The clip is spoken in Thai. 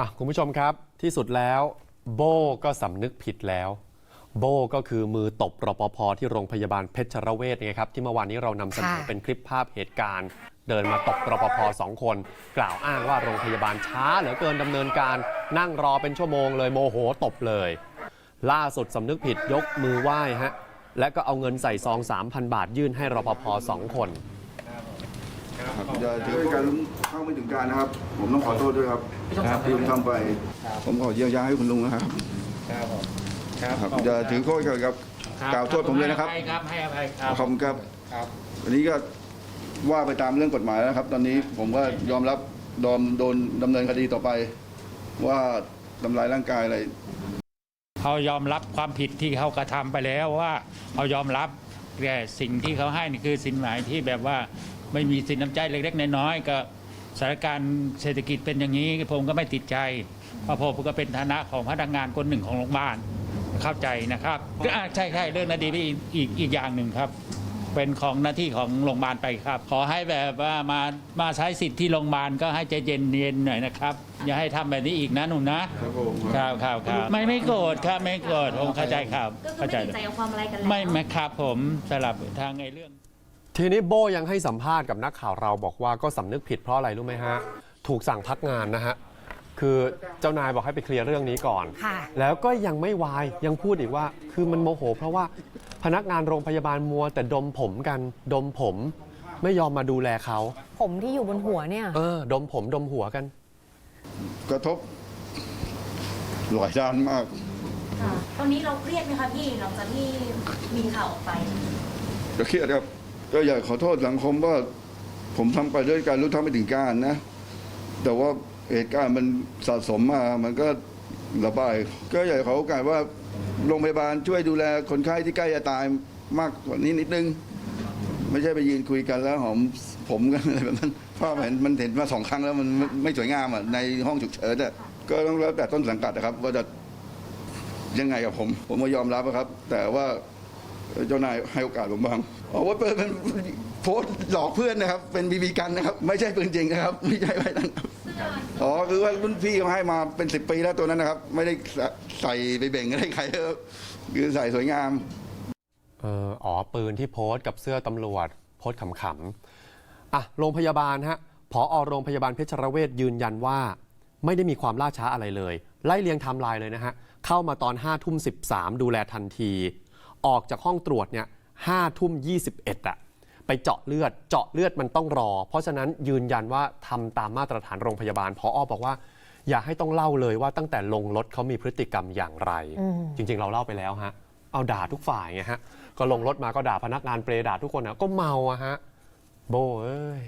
อะคุณผู้ชมครับที่สุดแล้วโบก็สำนึกผิดแล้ว โบก็คือมือตบรปภที่โรงพยาบาลเพชรเวชไงครับ ที่เมื่อวานนี้เรานำเสนอค่ะ เป็นคลิปภาพเหตุการณ์ เดินมาตบรปภสองคน กล่าวอ้างว่าโรงพยาบาลช้าเหลือเกินดำเนินการ นั่งรอเป็นชั่วโมงเลยโมโหตบเลย ล่าสุดสำนึกผิดยกมือไหว้ฮะและก็เอาเงินใส่ซอง 3,000 บาทยื่นให้รปภสองคน ครับอย่าถือว่าการเข้าไม่ถึงการนะครับ ผมต้องขอโทษด้วยครับที่ผมทำไป ผมขอเยียวยาให้คุณลุงนะครับครับผมครับครับอย่าถือโทษกับกล่าวโทษผมเลยนะครับให้ครับให้อภัยครับขอบคุณครับครับวันนี้ก็ว่าไปตามเรื่องกฎหมายแล้วครับ ตอนนี้ผมก็ยอมรับโดนโดนดำเนินคดีต่อไป ว่าทำลายร่างกายอะไรเขายอมรับความผิดที่เขากระทำไปแล้วว่าเขายอมรับแต่สิ่งที่เขาให้นี่คือสิ่งหมายที่แบบว่า ไม่มีสินน้ำใจเล็ก ๆ น้อยๆก็สถานการณ์เศรษฐกิจเป็นอย่างนี้ผมก็ไม่ติดใจเพราะผมก็เป็นฐานะของพนักงานคนหนึ่งของโรงพยาบาลเข้าใจนะครับก็อ่าใช่ใช่เรื่องนั้นดีไปอีกอีกอีกอย่างหนึ่งครับ เป็นของหน้าที่ของโรงพยาบาลไปครับ ขอให้แบบว่ามามาใช้สิทธิ์ที่โรงพยาบาลก็ให้ใจเย็นเย็นๆหน่อยนะครับ อย่าให้ทำแบบนี้อีกนะหนุ่มนะครับผมครับครับครับไม่ไม่โกรธครับไม่โกรธผมเข้าใจครับก็คือเข้าใจไม่ติดใจเอาความอะไรกันแล้วไม่ไม่ครับผมสลับทางไอ้เรื่อง ทีนี้โบยังให้สัมภาษณ์กับนักข่าวเราบอกว่าก็สำนึกผิดเพราะอะไรรู้ไหมฮะ ถูกสั่งพักงานนะฮะ คือเจ้านายบอกให้ไปเคลียร์เรื่องนี้ก่อน ค่ะ แล้วก็ยังไม่วายยังพูดอีกว่า คือมันโมโห เพราะว่าพนักงานโรงพยาบาลมัว แต่ดมผมกันดมผม ไม่ยอมมาดูแลเขาผมที่อยู่บนหัวเนี่ย เออ ดมผมดมหัวกัน กระทบหลายด้านมาก ค่ะตอนนี้เราเครียดไหมคะพี่หลังจากที่มีข่าวออกไป ก็เครียดครับ ก็อยากขอโทษสังคมว่าผมทำไปด้วยการรู้เท่าไม่ถึงการนะ แต่ว่าเหตุการณ์มันสะสมมามันก็ระบาย ก็อยากขอโอกาสว่าโรงพยาบาลช่วยดูแลคนไข้ที่ใกล้จะตายมากกว่านี้นิดนึง ไม่ใช่ไปยืนคุยกันแล้วหอมผมกันอะไรแบบนั้นเพราะเห็นมันเห็นมาสองครั้งแล้วมันไม่ไม่สวยงามอะในห้องฉุกเฉินอะก็ต้องแล้วแต่ต้นสังกัดนะครับว่าจะยังไงกับผม ผมก็ยอมรับนะครับ แต่ว่า เจ้านายให้โอกาสผมบ้างอ๋อว่าเป็นเป็นโพสต์หลอกเพื่อนนะครับ เป็นบีบีกันนะครับ ไม่ใช่ปืนจริงนะครับ ไม่ใช่ไว้นั่นครับอ๋อคือว่ารุ่นพี่เขาให้มาเป็นสิบปีแล้วตัวนั้นนะครับ ไม่ได้ใส่ไปเบ่งอะไรใครครับคือใส่สวยงามเอออ๋อปืนที่โพสต์กับเสื้อตำรวจ โพสต์ขำๆอะโรงพยาบาลฮะผอโรงพยาบาลเพชรเวชยืนยันว่า ไม่ได้มีความล่าช้าอะไรเลย ไล่เลียงไทม์ไลน์เลยนะฮะเข้ามาตอน5ทุ่ม13ดูแลทันที ออกจากห้องตรวจเนี่ย5ทุ่ม21อะไปเจาะเลือด เจาะเลือดมันต้องรอ เพราะฉะนั้นยืนยันว่าทำตามมาตรฐานโรงพยาบาลพออบอกว่า อย่าให้ต้องเล่าเลยว่าตั้งแต่ลงรถเขามีพฤติกรรมอย่างไร จริง ๆ เราเล่าไปแล้วฮะ เอาด่าทุกฝ่ายไงฮะ ก็ลงรถมาก็ด่าพนักงานเปรย์ด่าทุกคนนะก็เมาอะฮะ โบเอ้ย